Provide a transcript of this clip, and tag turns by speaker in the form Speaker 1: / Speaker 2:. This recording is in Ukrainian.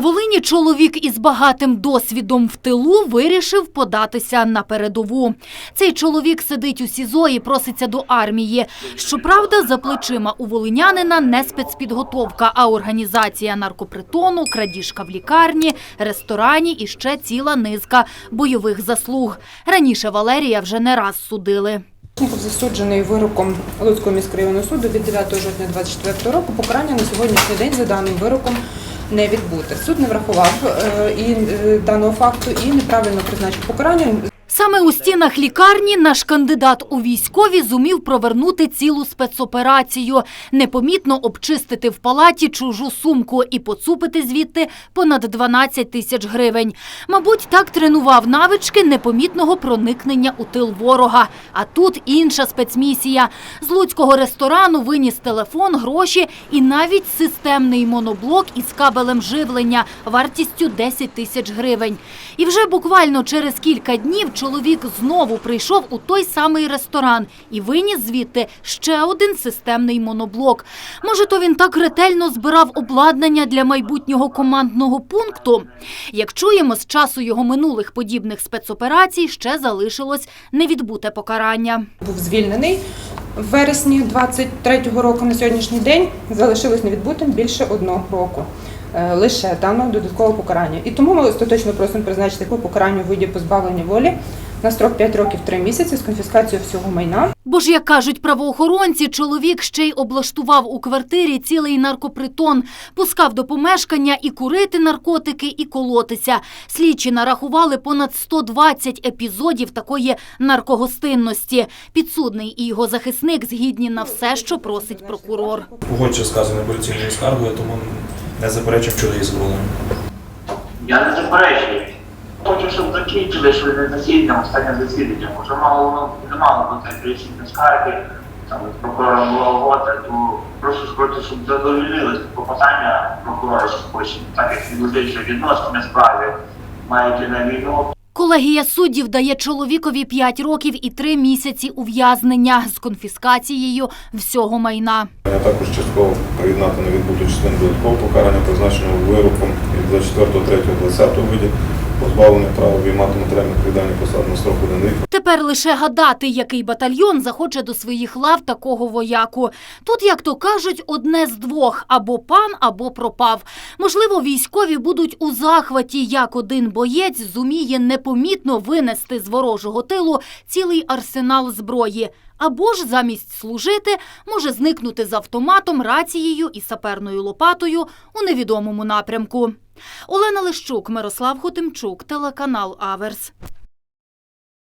Speaker 1: Волині чоловік із багатим досвідом в тилу вирішив податися на передову. Цей чоловік сидить у СІЗО і проситься до армії. Щоправда, за плечима у волинянина не спецпідготовка, а організація наркопритону, крадіжка в лікарні, ресторані і ще ціла низка бойових заслуг. Раніше Валерія вже не раз судили.
Speaker 2: Засуджений вироком Луцького міськрайонного суду від 9 жовтня 2024 року. Покарання на сьогоднішній день за даним вироком не відбути. Суд не врахував е, і е, даного факту і неправильно призначив покарання.
Speaker 1: Саме у стінах лікарні наш кандидат у військові зумів провернути цілу спецоперацію, непомітно обчистити в палаті чужу сумку і поцупити звідти понад 12 тисяч гривень. Мабуть, так тренував навички непомітного проникнення у тил ворога. А тут інша спецмісія. З луцького ресторану виніс телефон, гроші і навіть системний моноблок із кабелем живлення вартістю 10 тисяч гривень. І вже буквально через кілька днів чоловік знову прийшов у той самий ресторан і виніс звідти ще один системний моноблок. Може, то він так ретельно збирав обладнання для майбутнього командного пункту? Як чуємо, з часу його минулих подібних спецоперацій ще залишилось невідбуте покарання.
Speaker 2: Був звільнений в вересні 23-го року на сьогоднішній день залишилось невідбутим більше одного року. Е, Лише даного додаткового покарання. І тому ми остаточно просимо призначити таке покарання у виді позбавлення волі на строк 5 років 3 місяці з конфіскацією всього майна.
Speaker 1: Бо ж, як кажуть правоохоронці, чоловік ще й облаштував у квартирі цілий наркопритон, пускав до помешкання і курити наркотики, і колотися. Слідчі нарахували понад 120 епізодів такої наркогостинності. Підсудний і його захисник згідні на все, що просить прокурор.
Speaker 3: Погоджу сказане поліційною скаргою, тому не заперечив, щодо її задоволення.
Speaker 4: Я не заперечую. Хочу, щоб закінчили швидне засідання, останнє засідання. Може, мало воно не мало бути апеляційної скарги, там прокурором була угода, то прошу сказати, щоб задовільнили попитання прокурора спосіб, так як юридичні відносини справи мають на війну.
Speaker 1: Колегія суддів дає чоловікові 5 років і 3 місяці ув'язнення з конфіскацією всього майна.
Speaker 5: Я також частково приєднати на відбуту частину додаткового покарання, призначеного вироком від 24.3.20 виді позбавлення права обіймати матеріальну відповідальність посад на строк один рік.
Speaker 1: Тепер лише гадати, який батальйон захоче до своїх лав такого вояку. Тут, як то кажуть, одне з двох – або пан, або пропав. Можливо, військові будуть у захваті, як один боєць зуміє непомітно винести з ворожого тилу цілий арсенал зброї. Або ж замість служити може зникнути з автоматом, рацією і саперною лопатою у невідомому напрямку. Олена Лищук, Мирослав Хотимчук, телеканал Аверс.